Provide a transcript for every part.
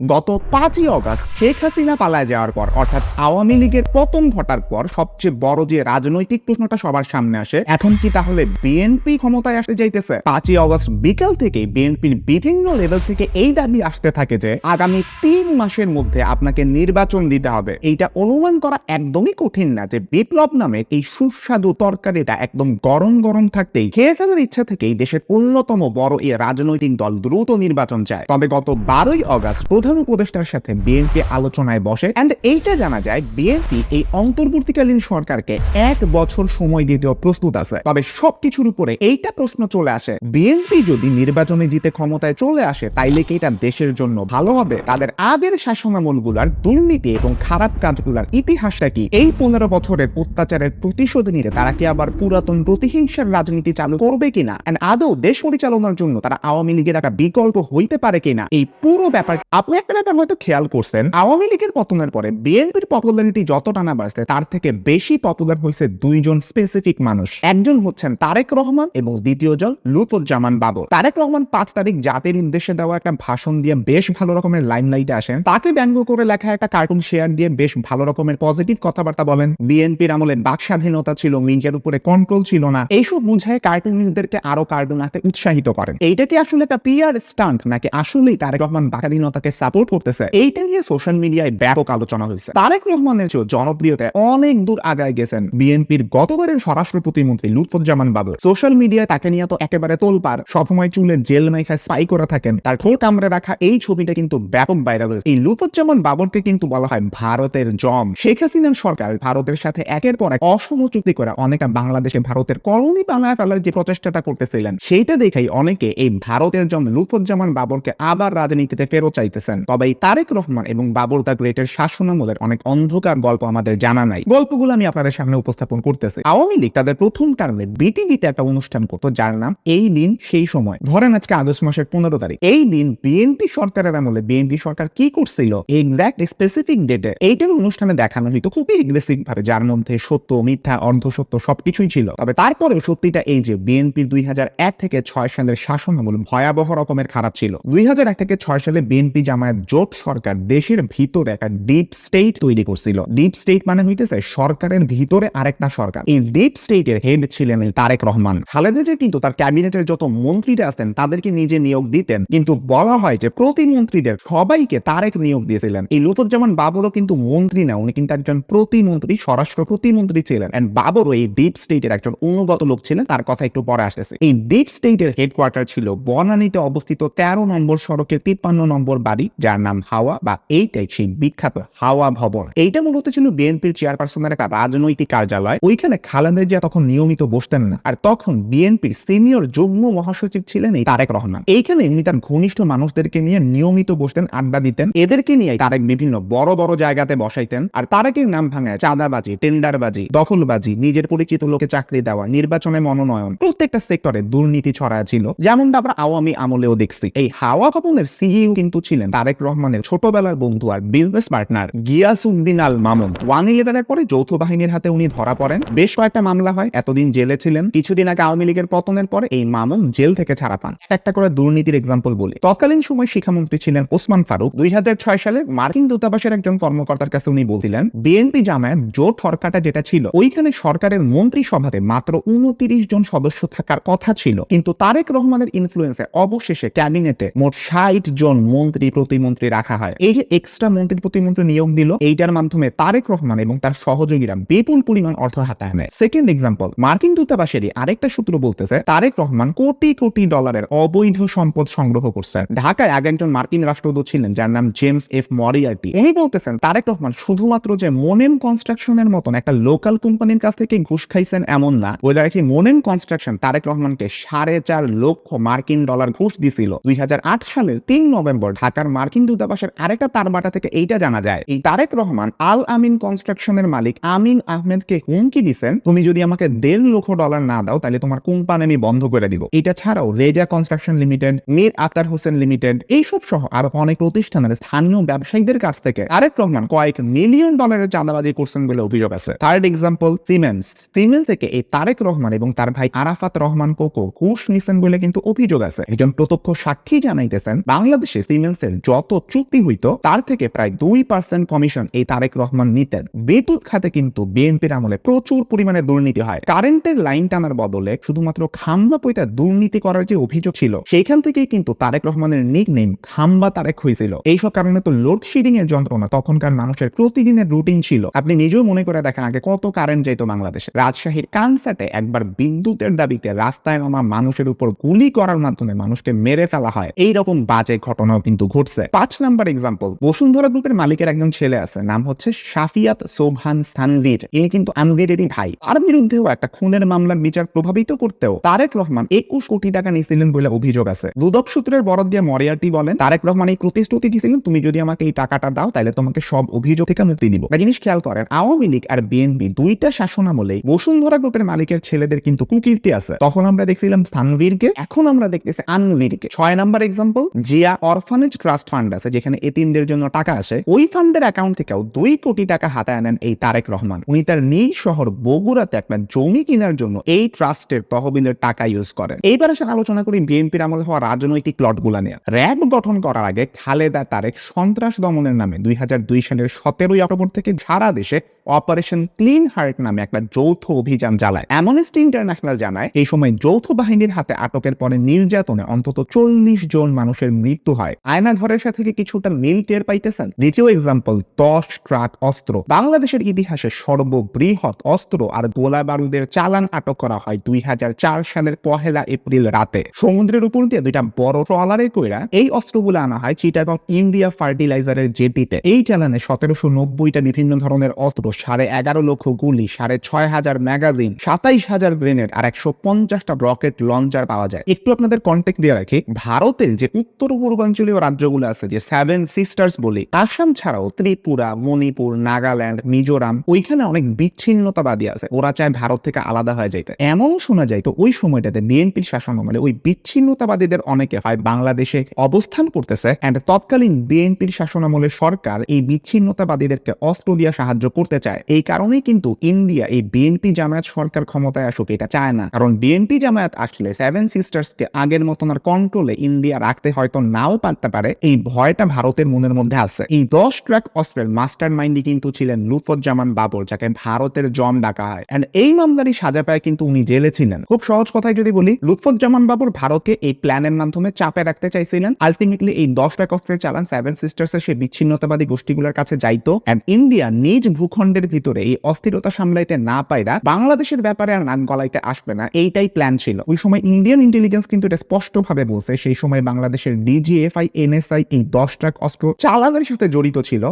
গত পাঁচই অগস্ট শেখ হাসিনা পালায় যাওয়ার পর, অর্থাৎ আওয়ামী লীগের পতন ঘটার পর সবচেয়ে বড় যে রাজনৈতিক প্রশ্নটা সবার সামনে আসে, এখন কি তাহলে বিএনপি ক্ষমতায় আসতে যাইতেছে পাঁচই অগস্ট বিকাল থেকে বিএনপির বিভিন্ন লেভেল থেকে এই দাবি আসতে থাকে যে, আগামী তিন মাসের মধ্যে আপনাকে নির্বাচন দিতে হবে। এইটা অনুমান করা একদমই কঠিন না যে বিপ্লব নামে এই সুস্বাদু তরকারিটা একদম গরম গরম থাকতেই খেয়ে ফেলার ইচ্ছা থেকেই দেশের অন্যতম বড় এই রাজনৈতিক দল দ্রুত নির্বাচন চায়। তবে গত বারোই অগস্ট প্রধান উপদেষ্টার সাথে বিএনপি আলোচনায় বসে এন্ড এইটা জানা যায় বিএনপি এই অন্তর্বর্তীকালীন সরকারকে এক বছর সময় দিতেও প্রস্তুত আছে। তবে সবকিছুর উপরে এইটা প্রশ্ন চলে আসে, বিএনপি যদি নির্বাচনে জিতে ক্ষমতায় চলে আসে, তাইলে কি এটা দেশের জন্য ভালো হবে? তাদের আগের শাসনামলগুলার দুর্নীতি এবং খারাপ কাজগুলার ইতিহাসটা কি? এই পনেরো বছরের অত্যাচারের প্রতিশোধ নিতে তারা কি আবার পুরাতন প্রতিহিংসার রাজনীতি চালু করবে কিনা? এন্ড আদৌ দেশ পরিচালনার জন্য তারা আওয়ামী লীগের একটা বিকল্প হইতে পারে কিনা? এই পুরো ব্যাপার আপনি একটা ব্যাপার হয়তো খেয়াল করছেন, আওয়ামী লীগের পতনের পরে বিএনপির পপুলারিটি যতটা না বাড়ছে, তার থেকে বেশি পপুলার হয়েছে দুইজন স্পেসিফিক মানুষ। একজন হচ্ছেন তারেক রহমান এবং দ্বিতীয় জন লুৎফুজ্জামান বাবর। তারেক রহমান পাঁচ তারিখ জাতির উদ্দেশ্যে দেওয়া একটা ভাষণ দিয়ে বেশ ভালো রকমের লাইমলাইটে আসেন। তাকে ব্যঙ্গ করে লেখা একটা কার্টুন শেয়ার দিয়ে বেশ ভালো রকমের পজিটিভ কথাবার্তা বলেন। বিএনপির আমলে বাক স্বাধীনতা ছিল মিডিয়ার উপরে কন্ট্রোল ছিল না। এইসব বুঝায় কার্টুনিস্টদেরকে আরও কার্টুন আঁকতে উৎসাহিত করেন। এইটা কি আসলে একটা পিআর স্টান্ট নাকি আসলেই তারেক রহমান বাকাধীনতাকে সাপোর্ট করতেছে। এইটা নিয়ে সোশ্যাল মিডিয়ায় ব্যাপক আলোচনা হয়েছে। তারেক রহমানের চেয়েও জনপ্রিয়তায় অনেক দূর আগায় গেছেন বিএনপির গতবারের স্বরাষ্ট্র প্রতিমন্ত্রী লুৎফুজ্জামান বাবু সোশ্যাল মিডিয়ায় তাকে নিয়ে তো একেবারে তোলপার সবসময় চুলে জেল মেখায় স্পাই করে থাকেন। তার ঠোঁট কামড়ে রাখা এই ছবিটা কিন্তু ব্যাপক ভাইরাল হয়েছে। এই লুৎফুজ্জামান বাবরকে কিন্তু বলা হয় ভারতের জম। শেখ হাসিনার সরকার ভারতের সাথে একের পর এক অসম চুক্তি করে অনেকে বাংলাদেশে ভারতের কলোনি বানায় ফেলার যে প্রচেষ্টাটা করতেছিলেন, সেইটা দেখেই অনেকে এই ভারতের জম লুৎফুজ্জামান বাবরকে আবার রাজনীতিতে ফেরত চাইতেছেন। তবে এই তারেক রহমান এবং বাবর দা গ্রেটের শাসনামলের অনেক অন্ধকার গল্প আমাদের জানা নাই। গল্পগুলো আমি আপনাদের সামনে উপস্থাপন করতেছি। আওয়ামী লীগ তাদের প্রথম টার্মে বিটিভিতে একটা অনুষ্ঠান করতো যার নাম এই দিন সেই সময়। ধরেন আজকে আগস্ট মাসের পনেরো তারিখ। এই দিন বিএনপি সরকারের আমলে বিএনপি সরকার কি করছিল? এক্সাক্ট স্পেসিফিক ডেটে এইটার অনুষ্ঠানে দেখানো হইতো খুবই এগ্রেসিভ ভাবে, যার মধ্যে সত্য, মিথ্যা অর্ধ সত্য সবকিছুই ছিল। তবে তারপরে সত্যিটা এই যে বিএনপির দুই হাজার এক থেকে ছয় সালের শাসনামল ভয়াবহ রকমের খারাপ ছিল। দুই হাজার এক থেকে ছয় সালে বিএনপি জামায়াত জোট সরকার দেশের ভিতরে একটা ডিপ স্টেট তৈরি করছিল। ডিপ স্টেট মানে হইতেছে সরকারের ভিতরে আরেকটা সরকার। এই ডিপ স্টেটের হেড ছিলেন তারেক রহমান। খালেদা যে কিন্তু তার ক্যাবিনেটের যত মন্ত্রীরা আছেন, তাদেরকে নিজে নিয়োগ দিতেন। কিন্তু বলা হয় যে প্রতিমন্ত্রীদের সবাইকে তারেক নিয়োগ দিয়েছিলেন। এই লুৎফুজ্জামান বাবরও কিন্তু মন্ত্রী না, উনি কিন্তু একজন প্রতিমন্ত্রী, স্বরাষ্ট্র প্রতিমন্ত্রী ছিলেন। এন্ড বাবরও এই ডিপ স্টেটের একজন অনুগত লোক ছিলেন, তার কথা একটু পরে আসতেছে। এই ডিপ স্টেটের হেডকোয়ার্টার ছিল বনানীতে অবস্থিত তেরো নম্বর সড়কের তিপ্পান্ন নম্বর বাড়ি। যার নাম হাওয়া বা এইটাই সেই বিখ্যাত হাওয়া ভবন। এইটা মূলত ছিল বিএনপির চেয়ারপারসনের একটা রাজনৈতিক কার্যালয়। ওইখানে খালেদা জিয়া তখন নিয়মিত বসতেন না। আর তখন বিএনপির সিনিয়র যুগ্ম মহাসচিব ছিলেন এই তারেক রহমান। এইখানে উনি তার ঘনিষ্ঠ মানুষদেরকে নিয়ে নিয়মিত বসতেন, আড্ডা দিতেন। এদেরকে নিয়ে তারেক বিভিন্ন বড় বড় জায়গাতে বসাইতেন। আর তারেকের নাম ভাঙায় চাঁদাবাজি, টেন্ডারবাজি, দখলবাজি, নিজের পরিচিত লোকে চাকরি দেওয়া, নির্বাচনে মনোনয়ন, প্রত্যেকটা সেক্টরে দুর্নীতি ছড়ায় ছিল। যেমনটা আমরা আওয়ামী আমলেও দেখছি। এই হাওয়া ভবনের সিইও কিন্তু ছিলেন তারেক রহমানের ছোটবেলার বন্ধু আর business partner Giasuddin Al Mamun. One ইলেভেনের পরে যৌথ বাহিনীর হাতে উনি ধরা পড়েন। বেশ কয়েকটা মামলা হয়, এতদিন জেলে ছিলেন। কিছুদিন আগে আওয়ামী লীগের পতনের পরে এই মামুন জেল থেকে ছাড়া পান। একটা করে দুর্নীতির এক্সাম্পল বলি। তৎকালীন সময় শিক্ষামন্ত্রী ছিলেন ওসমান ফারুক। দুই হাজার ছয় সালে মার্কিন দূতাবাসের একজন কর্মকর্তার কাছে উনি বলছিলেন, বিএনপি জামায়াত জোট সরকারটা যেটা ছিল, ওইখানে সরকারের মন্ত্রিসভাতে মাত্র উনত্রিশ জন সদস্য থাকার কথা ছিল। কিন্তু তারেক রহমানের ইনফ্লুয়েন্সে অবশেষে ক্যাবিনেটে মোট ষাট জন মন্ত্রী প্রতিমন্ত্রী রাখা হয়। এই যে এক্সট্রা মন্ত্রী প্রতিমন্ত্রী নিয়োগ দিল, এইটার মাধ্যমে তারেক রহমান এবং তার সহযোগীরা বিপুল পরিমাণ অর্থ হাতায় নেয়। সেকেন্ড এক্সাম্পল মার্কিন দূতাবাসেরই আরেকটা সূত্র বলতেছে, তারেক রহমান কোটি কোটি ডলারের অবৈধ সম্পদ সংগ্রহ করছেন ঢাকায় আগে একজন মার্কিন রাষ্ট্রদূত ছিলেন, যার নাম জেমস এফ মরিয়ার্টি। উনি বলতেছেন, তারেক রহমান শুধুমাত্র যে মোনেম কনস্ট্রাকশনের মতন একটা লোকাল কোম্পানির কাছ থেকে ঘুষ খাইছেন এমন না, ওই কি মোনেম কনস্ট্রাকশন তারেক রহমানকে সাড়ে চার লক্ষ মার্কিন ডলার ঘুষ দিছিল। দুই হাজার আট সালের তিন নভেম্বর ঢাকার মার্কিন দূতাবাসের আরেকটা তারবাটা থেকে এইটা জানা যায়। এই তারেক রহমান আল আমিন কনস্ট্রাকশনের মালিক আমিন আহমেদকে হুমকি দিছেন, তুমি যদি আমাকে দেড় লক্ষ ডলার না দাও, তাহলে তোমার কোম্পানি আমি বন্ধ করে দিব। এটা ছাড়াও Reza construction limited, Mir Akhtar Hossain limited, এইসব সহ আরও অনেক প্রতিষ্ঠানের স্থানীয় ব্যবসায়ীদের কাছ থেকে তারেক রহমান কয়েক মিলিয়ন ডলারের চাঁদাবাজি করছেন বলে অভিযোগ আছে। থার্ড এক্সাম্পল সিমেন্স সিমেন্স থেকে এই তারেক রহমান এবং তার ভাই আরাফাত রহমান কোকো ঘুষ নিছেন বলে কিন্তু অভিযোগ আছে। একজন প্রত্যক্ষ সাক্ষী জানাইতেছেন, বাংলাদেশে সিমেন্সের যত চুক্তি হইতো, তার থেকে প্রায় দুই পার্সেন্ট কমিশন এই তারেক রহমান নিতেন। বিদ্যুৎ খাতে কিন্তু বিএনপির আমলে প্রচুর পরিমাণে দুর্নীতি হয়। কারেন্টের লাইন টানার বদলে শুধুমাত্র খাম্বা পইতা দুর্নীতি করার যে অভিযোগ ছিল, সেইখান থেকেই কিন্তু তারেক রহমানের নিক নেম খাম্বা তারেক হয়েছিল এইসব কারণে তো লোডশেডিং এর যন্ত্রণা তখনকার মানুষের প্রতিদিনের রুটিন ছিল। আপনি নিজেও মনে করে দেখেন আগে কত কারেন্ট যাইতো বাংলাদেশে। রাজশাহীর কানসাটে একবার বিদ্যুতের দাবিতে রাস্তায় নামা মানুষের উপর গুলি করার মাধ্যমে মানুষকে মেরে ফেলা হয়। এইরকম বাজে ঘটনাও কিন্তু ঘটছে। পাঁচ নাম্বার এক্সাম্পল বসুন্ধরা গ্রুপের মালিকের একজন ছেলে আছে, নাম হচ্ছে শাফিয়াত সোভান সানভীর ইনি কিন্তু আনভীরেরই ভাই। আর বিরুদ্ধেও একটা খুনের মামলার বিচার প্রভাবিত করতেও তারেক রহমান একুশ কোটি টাকা নিয়েছিলেন বলে অভিযোগ আছে। দুদক সূত্রের বরাদ দিয়ে মরিয়াটি বলেন, তারেক রহমান এই প্রতিশ্রুতি দিয়েছিলেন, তুমি যদি আমাকে এই টাকাটা দাও তাহলে তোমাকে সব অভিযোগ থেকে মুক্তি দিব। একটা জিনিস খেয়াল করেন, আওয়ামী লীগ আর বিএনপি দুইটা শাসনামলেই বসুন্ধরা গ্রুপের মালিকের ছেলেদের কিন্তু কুকীর্তি আছে। তখন আমরা দেখছিলাম সানভীরকে এখন আমরা দেখতেছি আনভীরকে ছয় number example Zia orphanage trust fund আছে, যেখানে এতিমদের জন্য টাকা আসে, ওই ফান্ডের অ্যাকাউন্ট থেকেও দুই কোটি টাকা হাতে আনেন এই তারেক রহমান। উনি তার নিজ শহর বগুড়াতে একটা জমি কেনার জন্য এই ট্রাস্টের তহবিলের টাকা ইউজ করেন। এইবার আসলে আলোচনা করি বিএনপির আমলে হওয়া রাজনৈতিক প্লটগুলা নিয়ে। র্যাব গঠন করার আগে খালেদা তারেক সন্ত্রাস দমনের নামে দুই হাজার দুই সালের সতেরোই অক্টোবর থেকে সারা দেশে অপারেশন ক্লিন হার্ট নামে একটা যৌথ অভিযান চালায়। অ্যামনেস্টি ইন্টারন্যাশনাল জানায়, এই সময় যৌথ বাহিনীর হাতে আটকের পরে নির্যাতনে অন্তত চল্লিশ জন মানুষের মৃত্যু হয়। আয়না ঘরের সাথে কি কিছুটা টের পাইতেছেন? দ্বিতীয় এক্সাম্পল দশ ট্রাক অস্ত্র। বাংলাদেশের ইতিহাসে সর্ববৃহৎ অস্ত্র আর গোলা বারুদের চালান আটক করা হয় দুই হাজার চার সালের পহেলা এপ্রিল রাতে। সমুদ্রের উপর দিয়ে দুইটা বড় ট্রলারে কইরা এই অস্ত্রগুলো আনা হয় চিটাগং ইন্ডিয়া ফার্টিলাইজারের জেটিতে। এই চালানে সতেরোশো নব্বইটা বিভিন্ন ধরনের অস্ত্র, সাড়ে এগারো লক্ষ গুলি, সাড়ে ছয় হাজার ম্যাগাজিন, সাতাইশ হাজার গ্রেনেড আর একশো পঞ্চাশটা রকেট লঞ্চার পাওয়া যায়। একটু আপনাদের কন্টেক্ট দিয়ে রাখি, ভারতের যে উত্তর পূর্বাঞ্চলীয় রাজ্যগুলো আছে যে সেভেন সিস্টার্স বলি আসাম ছাড়াও ত্রিপুরা, মণিপুর, নাগাল্যান্ড, মিজোরাম, ওইখানে অনেক বিচ্ছিন্নতাবাদী আছে। ওরা চায় ভারত থেকে আলাদা হয়ে যাইতে। এমন শোনা যায় তো ওই সময়টাতে বিএনপির শাসন আমলে ওই বিচ্ছিন্নতাবাদীদের অনেকে হয় বাংলাদেশে অবস্থান করতেছে অ্যান্ড তৎকালীন বিএনপির শাসন আমলে সরকার এই বিচ্ছিন্নতাবাদীদেরকে অস্ত্র দিয়ে সাহায্য করতে চায়। এই কারণেই কিন্তু ইন্ডিয়া এই বিএনপি জামায়াত সরকার ক্ষমতায় আসুক, এটা চায় না। কারণ বিএনপি জামায়াত আসলে সেভেন সিস্টার্সকে আগের মতন আর কন্ট্রোলে ইন্ডিয়া রাখতে হয়তো নাও পারতে পারে এই ভয়টা ভারতের মনের মধ্যে আছে। এই দশ ট্র্যাক অস্ত্রের মাস্টার মাইন্ডই কিন্তু ছিলেন লুৎফুজ্জামান বাবর, যাকে ভারতের জম ডাকা হয়। এন্ড এই মামলারই সাজা পায় কিন্তু উনি জেলে ছিলেন। খুব সহজ কথায় যদি বলি লুৎফুজ্জামান বাবর ভারতকে এই প্ল্যানের মাধ্যমে চাপে রাখতে চাইছিলেন। আলটিমেটলি এই দশ ট্র্যাক অস্ত্রের চালান সেভেন সিস্টার্স সেই বিচ্ছিন্নতাবাদী গোষ্ঠীগুলোর কাছে যাইতো। এন্ড ইন্ডিয়া নিজ ভূখণ্ডের ভিতরে এই অস্থিরতা সামলাইতে না পাইরা বাংলাদেশের ব্যাপারে আর নাক গলাইতে আসবে না। এইটাই প্ল্যান ছিল। ওই সময় ইন্ডিয়ান ইন্টেলিজেন্স কিন্তু এটা স্পষ্টভাবে বলছে, সেই সময় বাংলাদেশের ডিজিএফআই এনএসআই এই দশ ট্রাক অস্ত্র চালানোর সাথে জড়িত ছিল।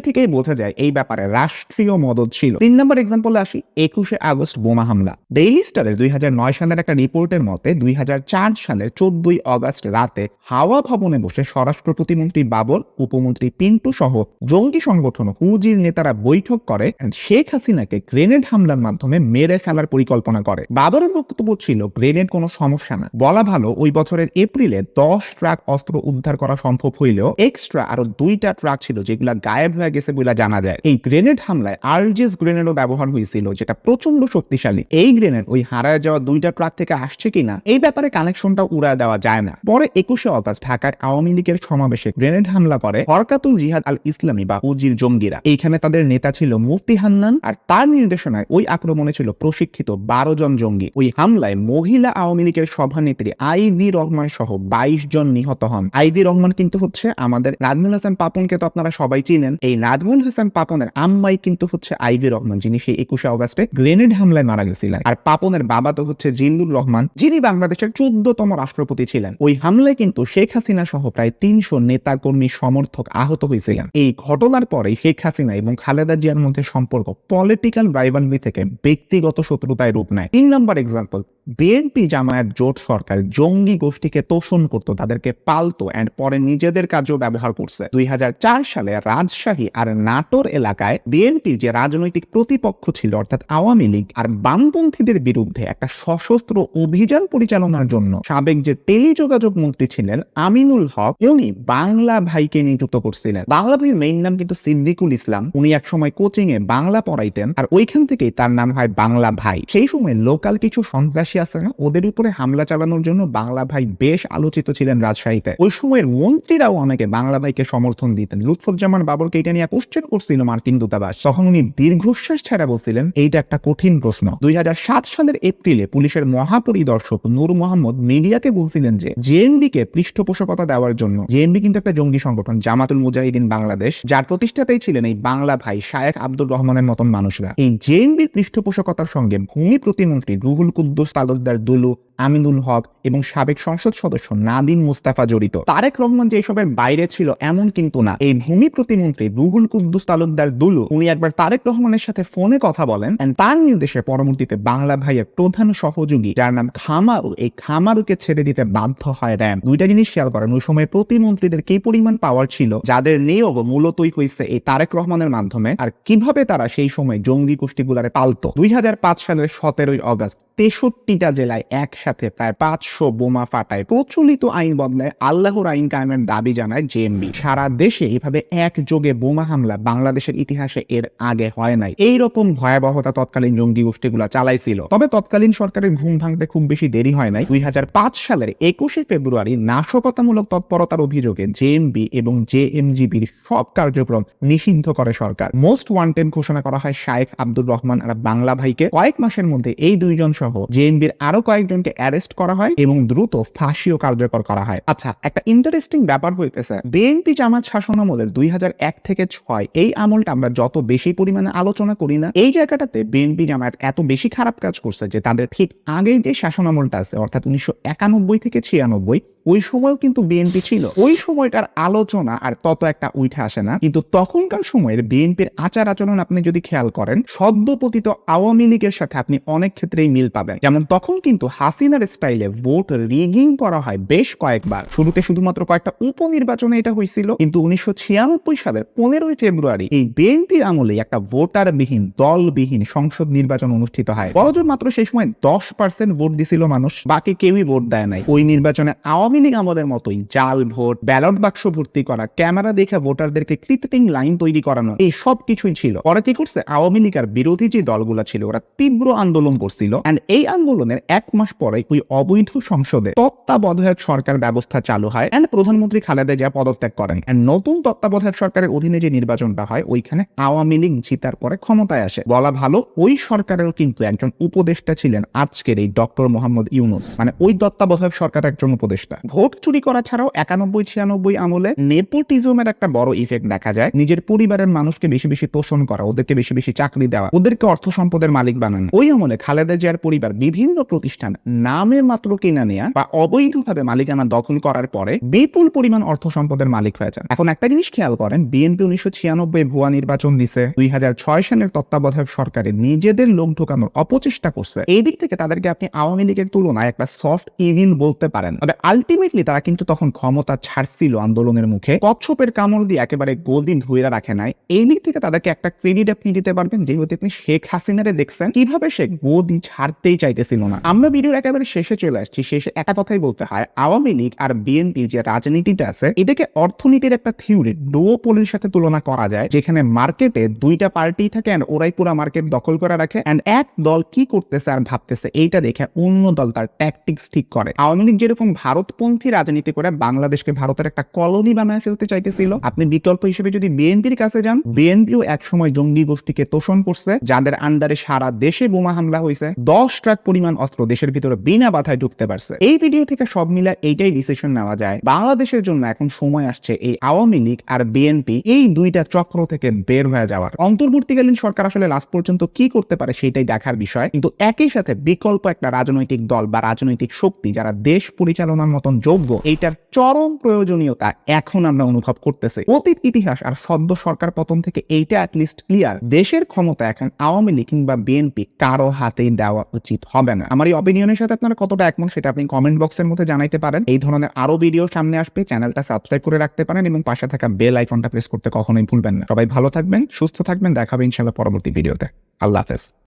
থেকেই বোঝা যায় এই ব্যাপারে রাষ্ট্রীয় মদত ছিল। তিন নম্বর আসি, একুশে আগস্ট বোমা হামলা। ডেইলি স্টারের দুই সালের একটা রিপোর্টের মতে দুই সালের চোদ্দই অগস্ট রাতে হাওয়া ভবনে বসে স্বরাষ্ট্র প্রতিমন্ত্রী বাবর, উপমন্ত্রী পিন্টু সহ জঙ্গি সংগঠন হুজির নেতারা বৈঠক করে শেখ হাসিনাকে গ্রেনেড হামলার মাধ্যমে মেরে ফেলার পরিকল্পনা করে। বাবরের বক্তব্য ছিল, গ্রেনেড কোনো সমস্যা না। বলা ভালো, ওই বছরের এপ্রিলে দশ ট্রাক অস্ত্র উদ্ধার করা সম্ভব হইলেও এক্সট্রা আরও দুইটা ট্রাক ছিল যেগুলা গায়েব হয়ে গেছে বলে জানা যায়। এই গ্রেনেড হামলায় আরজেস গ্রেনেডও ব্যবহার হয়েছিল যেটা প্রচণ্ড শক্তিশালী। এই গ্রেনেড ওই হারায় যাওয়া দুইটা ট্রাক থেকে আসছে কিনা, এই ব্যাপারে কানেকশনটা উড়া দেওয়া যায় না। পরে একুশে অগস্ট ঢাকার আওয়ামী লীগের সমাবেশে গ্রেনেড হামলা করে হরকাতুল জিহাদ আল ইসলামী বা উজির জঙ্গিরা। এইখানে তাদের নেতা ছিল মুফতি হান্নান আর তার নির্দেশনায় ওই আক্রমণে ছিল প্রশিক্ষিত বারো জন জঙ্গি। ওই হামলায় মহিলা আওয়ামী লীগের সভানেত্রী আইভি রহমান সহ বাইশ জন নিহত হন। আইভি রহমান কিন্তু হচ্ছে আমাদের নাজমুল হাসান পাপনকে তো আপনারা সবাই চিনেন। এই নাজমুল হাসান পাপনের আম্মাই কিন্তু হচ্ছে আইভি রহমান, যিনি সেই একুশে অগস্টে গ্রেনেড হামলায় মারা গেছিলেন। আর পাপনের বাবা তো হচ্ছে জিল্লুর রহমান, যিনি বাংলাদেশের চোদ্দতম রাষ্ট্রপতি ছিলেন। ওই হামলায় কিন্তু শেখ হাসিনা সহ প্রায় তিনশো নেতা কর্মী সমর্থক আহত হয়েছিলেন। এই ঘটনার পরে শেখ হাসিনা এবং খালেদা জিয়ার মধ্যে সম্পর্ক পলিটিক্যাল রাইভালরি থেকে ব্যক্তিগত শত্রুতায় রূপ নেয়। তিন নম্বর এক্সাম্পল বিএনপি জামায়াত জোট সরকার জঙ্গি গোষ্ঠীকে তোষণ করত, তাদেরকে পালতো অ্যান্ড পরে নিজেদের কাজেও ব্যবহার করছে। দুই সালে রাজশাহী আর নাটোর এলাকায় বিএনপির যে রাজনৈতিক প্রতিপক্ষ ছিল, অর্থাৎ আওয়ামী লীগ আর বামপন্থীদের বিরুদ্ধে একটা সশস্ত্র অভিযান পরিচালনার জন্য সাবেক যে টেলিযোগাযোগ মন্ত্রী ছিলেন আমিনুল হক উনি বাংলা ভাইকে নিযুক্ত করছিলেন। বাংলা ভাইয়ের মেইন নাম কিন্তু সিদ্দিকুল ইসলাম। উনি একসময় কোচিং এ বাংলা পড়াইতেন আর ওইখান থেকেই তার নাম হয় বাংলা ভাই। সেই সময় লোকাল কিছু সন্ত্রাসী আছে না? ওদের উপরে হামলা চালানোর জন্য বাংলা ভাই বেশ আলোচিত ছিলেন রাজশাহীতে। ওই সময়ের মন্ত্রীরাও অনেকে বাংলা ভাইকে সমর্থন দিতেন। লুৎফুজ্জামান বাবরকে এটা নিয়ে কোশ্চেন করছিল মার্কিন দূতাবাস। তখন উনি দীর্ঘশ্বাস ছাড়া বলছিলেন, এইটা একটা কঠিন প্রশ্ন। দুই সালের এপ্রিলে পুলিশের মহাপরিদর্শক নূর মোহাম্মদ মিডিয়াকে বলছিলেন যে জেএনবি কে পৃষ্ঠপোষকতা দেওয়ার জন্য জেএনবি কিন্তু একটা জঙ্গি সংগঠন, জামাতুল মুজাহিদিন বাংলাদেশ, যার প্রতিষ্ঠাতাই ছিলেন এই বাংলা ভাই শায়েখ আব্দুর রহমানের মতন মানুষরা। এই জেএনবির পৃষ্ঠপোষকতার সঙ্গে ভূমি প্রতিমন্ত্রী রুহুল কুদ্দুস তালুকদার দুলু আমিনুল হক এবং সাবেক সংসদ সদস্য নাদিম মুস্তাফা জড়িত। তারেক রহমান যে এসবের বাইরে ছিল এমন কিন্তু না। এই ভূমি প্রতিমন্ত্রী রুহুল কুদ্দুস তালুকদার দুলু, উনি একবার তারেক রহমানের সাথে ফোনে কথা বলেন তার নির্দেশে পরবর্তীতে বাংলা ভাইয়ের প্রধান সহযোগী, যার নাম খামারু, এই খামারুকে ছেড়ে দিতে বাধ্য হয় র্যাম দুইটা জিনিস খেয়াল করেন, ওই সময় প্রতিমন্ত্রীদের কি পরিমাণ পাওয়ার ছিল, যাদের নিয়োগ মূলতই হয়েছে এই তারেক রহমানের মাধ্যমে, আর কীভাবে তারা সেই সময় জঙ্গি গোষ্ঠীগুলারে পালতো। দুই সালের সতেরোই অগস্ট তেষট্টিটা জেলায় একসাথে প্রায় পাঁচশো বোমা ফাটায়। প্রচলিত আইন বদলায় আল্লাহর আইন কায়েমের দাবি জানায় জেএমবি সারা দেশে এভাবে একযোগে বোমা হামলা বাংলাদেশের ইতিহাসে এর আগে হয় নাই। এইরকম ভয়াবহতা তৎকালীন জঙ্গি গোষ্ঠীগুলো চালাইছিল। তবে তৎকালীন সরকারের ঘুম ভাঙতে খুব বেশি দেরি হয় নাই। দুই সালের একুশে ফেব্রুয়ারি নাশকতামূলক তৎপরতার অভিযোগে জেএমবি এবং জেএমজিবির সব কার্যক্রম নিষিদ্ধ করে সরকার। মোস্ট ওয়ান্টেড ঘোষণা করা হয় শায়েখ আব্দুর রহমান আর বাংলা ভাইকে। কয়েক মাসের মধ্যে এই দুইজন সহ জেএমবির আরও কয়েকজনকে অ্যারেস্ট করা হয় এবং দ্রুত ফাঁসিও কার্যকর করা হয়। আচ্ছা একটা ইন্টারেস্টিং ব্যাপার হইতেছে। বিএনপি জামাত শাসন আমলের দুই হাজার এক থেকে ছয় এই আমলটা আমরা যত বেশি পরিমাণে আলোচনা করি না, এই জায়গাটাতে বিএনপি জামাত এত বেশি খারাপ কাজ করছে যে তাদের ঠিক আগের যে শাসন আমলটা আছে, অর্থাৎ উনিশশো একানব্বই থেকে ছিয়ানব্বই ওই সময়ও কিন্তু বিএনপি ছিল। ওই সময়টার আলোচনা আর তত একটা উঠে আসে না। কিন্তু তখনকার সময়ের বিএনপির আচার আচরণ আপনি যদি খেয়াল করেন, সদ্যপতিত আওয়ামী লীগের সাথে আপনি অনেক ক্ষেত্রেই মিল পাবেন। যেমন তখন কিন্তু হাসিনার স্টাইলে ভোট রিগিং করা হয় বেশ কয়েকবার। শুরুতে শুধুমাত্র কয়েকটা উপনির্বাচনে এটা হয়েছিল, কিন্তু উনিশশো ছিয়ানব্বই সালের পনেরোই ফেব্রুয়ারি এই বিএনপির আমলে একটা ভোটারবিহীন, দলবিহীন সংসদ নির্বাচন অনুষ্ঠিত হয়। বড়জোর মাত্র সেই সময় দশ পার্সেন্ট ভোট দিছিল মানুষ, বাকি কেউই ভোট দেয় নাই। ওই নির্বাচনে আওয়ামী লীগ আমলের মতোই জাল, ভোট ব্যালট বাক্স ভর্তি করা ক্যামেরা দেখে ভোটারদেরকে কৃত্রিম লাইন তৈরি করানো, এই সব কিছুই ছিল। পরে কি করছে? আওয়ামী লীগ আর বিরোধী যে দলগুলো ছিল, ওরা তীব্র আন্দোলন করছিল। এন্ড এই আন্দোলনের এক মাস পরে ওই অবৈধ সংসদে তত্ত্বাবধায়ক সরকার ব্যবস্থা চালু হয় এন্ড প্রধানমন্ত্রী খালেদা জিয়া পদত্যাগ করেন। এন্ড নতুন তত্ত্বাবধায়ক সরকারের অধীনে যে নির্বাচনটা হয়, ওইখানে আওয়ামী লীগ জিতার পরে ক্ষমতায় আসে। বলা ভালো, ওই সরকারেরও কিন্তু একজন উপদেষ্টা ছিলেন আজকের এই ডক্টর মোহাম্মদ ইউনুস। মানে ওই তত্ত্বাবধায়ক সরকার একজন উপদেষ্টা। ভোট চুরি করা ছাড়াও একানব্বই, ছিয়ানব্বই আমলে নেপোটিজমের একটা বড় ইফেক্ট দেখা যায়। নিজের পরিবারের মানুষকে বেশি বেশি তোষণ করা, ওদেরকে বেশি বেশি চাকরি দেওয়া, ওদেরকে অর্থ সম্পদের মালিক বানানো। ওই আমলে খালেদা জিয়ার পরিবার বিভিন্ন প্রতিষ্ঠান নামে মাত্র কিনা নেয়া বা অবৈধভাবে মালিকানা দখল করার পরে বিপুল পরিমাণ অর্থ সম্পদের মালিক হয়ে যান। এখন একটা জিনিস খেয়াল করেন, বিএনপি উনিশশো ছিয়ানব্বই ভুয়া নির্বাচন দিছে, দুই হাজার ছয় সালের তত্ত্বাবধায়ক সরকারে নিজেদের লোক ঢোকানোর অপচেষ্টা করছে। এই দিক থেকে তাদেরকে আপনি আওয়ামী লীগের তুলনায় একটা সফট ইভিল বলতে পারেন। তবে আলটিমেটলি তারা কিন্তু তখন ক্ষমতা ছাড়ছিল আন্দোলনের মুখে। কচ্ছপের কামড় দিয়ে একেবারে গোলদিন ধুইরা রাখে নাই। এই দিক থেকে তাদেরকে একটা ক্রেডিট আপনি দিতে পারবেন, যেহেতু আপনি শেখ হাসিনারে দেখছেন। কীভাবে সে গোদি ছাড়তেই চাইতেছিল না। আমরা ভিডিওর একেবারে শেষে চলে আসছি। শেষে একটা কথাই বলতে হয়, আওয়ামী লীগ আর বিএনপির যে রাজনীতিটা আছে, এটাকে অর্থনীতির একটা থিওরি ডুওপোলের সাথে তুলনা করা যায়, যেখানে মার্কেটে দুইটা পার্টি থাকে অ্যান্ড ওরাই পুরো মার্কেট দখল করে রাখে অ্যান্ড এক দল কি করতেছে আর ভাবতেছে, এইটা দেখে অন্য দল তার ট্যাকটিক্স ঠিক করে। আওয়ামী লীগ যেরকম ভারতপন্থী রাজনীতি করে বাংলাদেশকে ভারতের একটা কলোনি বানায় ফেলতে চাইতেছিল। আপনি বিকল্প হিসেবে যদি বিএনপির কাছে যান, বিএনপিও একসময় জঙ্গি গোষ্ঠীকে তোষণ করছে, যাদের আন্ডারে সারা দেশে বোমা হামলা হয়েছে। দশ ট্রাক পরিমাণ অস্ত্র দেশের ভিতরে বিনা বাধায় ঢুকতে পারছে। এই ভিডিও থেকে সব মিলে এইটাই ডিসিশন নেওয়া যায়। বাংলাদেশের জন্য এখন সময় আসছে এই আওয়ামী লীগ আর বিএনপি এই দুইটা চক্র থেকে বের হয়ে যাওয়ার। অন্তর্বর্তীকালীন সরকার আসলে লাস্ট পর্যন্ত কি করতে পারে সেটাই দেখার বিষয়। কিন্তু একই সাথে বিকল্প একটা রাজনৈতিক দল বা রাজনৈতিক শক্তি যারা দেশ পরিচালনার মতন যোগ্য এইটার চরম প্রয়োজনীয়তা এখন আমরা অনুভব করতেছি। অতীত ইতিহাস আর সদ্য সরকার পতন থেকে এইটা অ্যাটলিস্ট ক্লিয়ার দেশের ক্ষমতা এখন আওয়ামী লীগ কিংবা বিএনপি কারও হাতেই দেওয়া উচিত হবে না। আমার এই অপিনিয়নের সাথে আপনারা কতটা একমত সেটা আপনি কমেন্ট বক্সের মধ্যে জানাইতে পারেন। এই ধরনের আরও ভিডিও সামনে আসবে। চ্যানেলটা সাবস্ক্রাইব করে রাখতে পারেন এবং পাশে থাকা বেল আইকনটা প্রেস করতে কখনোই ভুলবেন না। সবাই ভালো থাকবেন, সুস্থ থাকবেন। দেখাবে ইনশাল্লাহ পরবর্তী ভিডিওতে আল্লাহ হাফেজ।